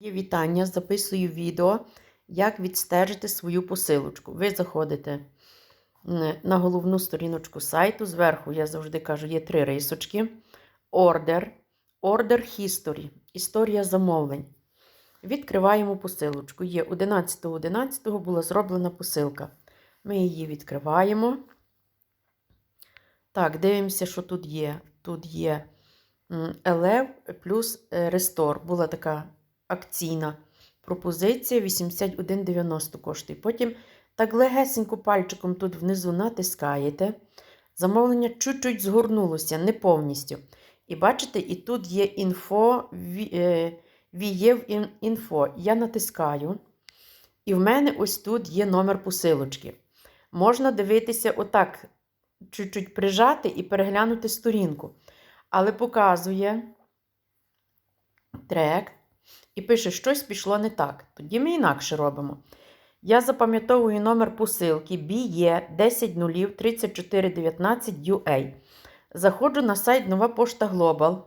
Вітання, записую відео, як відстежити свою посилочку. Ви заходите на головну сторіночку сайту. Зверху, я завжди кажу, є три рисочки. Ордер, Order History, історія замовлень. Відкриваємо посилочку. Є 11.11 була зроблена посилка. Ми її відкриваємо. Так, дивимося, що тут є. Тут є Елев плюс Рестор. Була така акційна пропозиція 81,90 коштує. Потім так легесенько пальчиком тут внизу натискаєте. Замовлення чуть-чуть згорнулося, не повністю. І бачите, і тут є інфо, е, вієв ін- інфо. Я натискаю. І в мене ось тут є номер посилочки. Можна дивитися отак, чуть-чуть прижати і переглянути сторінку. Але показує трек і пише, щось пішло не так. Тоді ми інакше робимо. Я запам'ятовую номер посилки E BE 10 3419 UA. Заходжу на сайт Нова Пошта Global.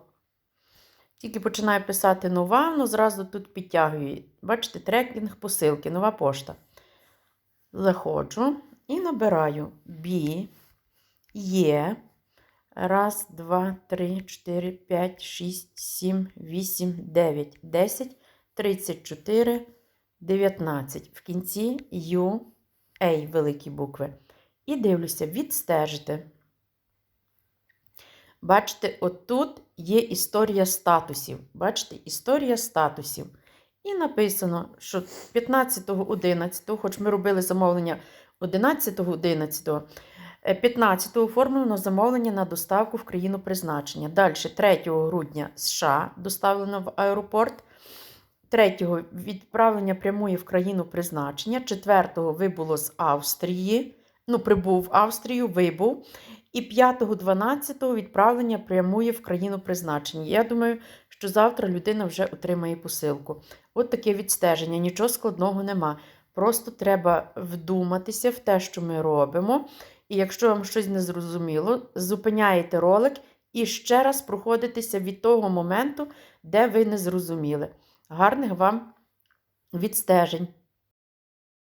Тільки починаю писати нова, воно зразу тут підтягує. Бачите, трекінг посилки, нова пошта. Заходжу і набираю B, Є. Раз, два, три, чотири, п'ять, шість, сім, вісім, дев'ять, десять, тридцять чотири, дев'ятнадцять. В кінці U, A, великі букви. І дивлюся, відстежити. Бачите, отут є історія статусів. Бачите, історія статусів. І написано, що 15.11, хоч ми робили замовлення 11.11, 15 оформлено замовлення на доставку в країну призначення. Далі, 3 грудня США доставлено в аеропорт. 3 відправлення прямує в країну призначення. 4 вибуло з Австрії. Ну, прибув в Австрію, вибув. І 5-12 відправлення прямує в країну призначення. Я думаю, що завтра людина вже отримає посилку. От таке відстеження, нічого складного нема. Просто треба вдуматися в те, що ми робимо. І якщо вам щось не зрозуміло, зупиняєте ролик і ще раз проходитеся від того моменту, де ви не зрозуміли. Гарних вам відстежень!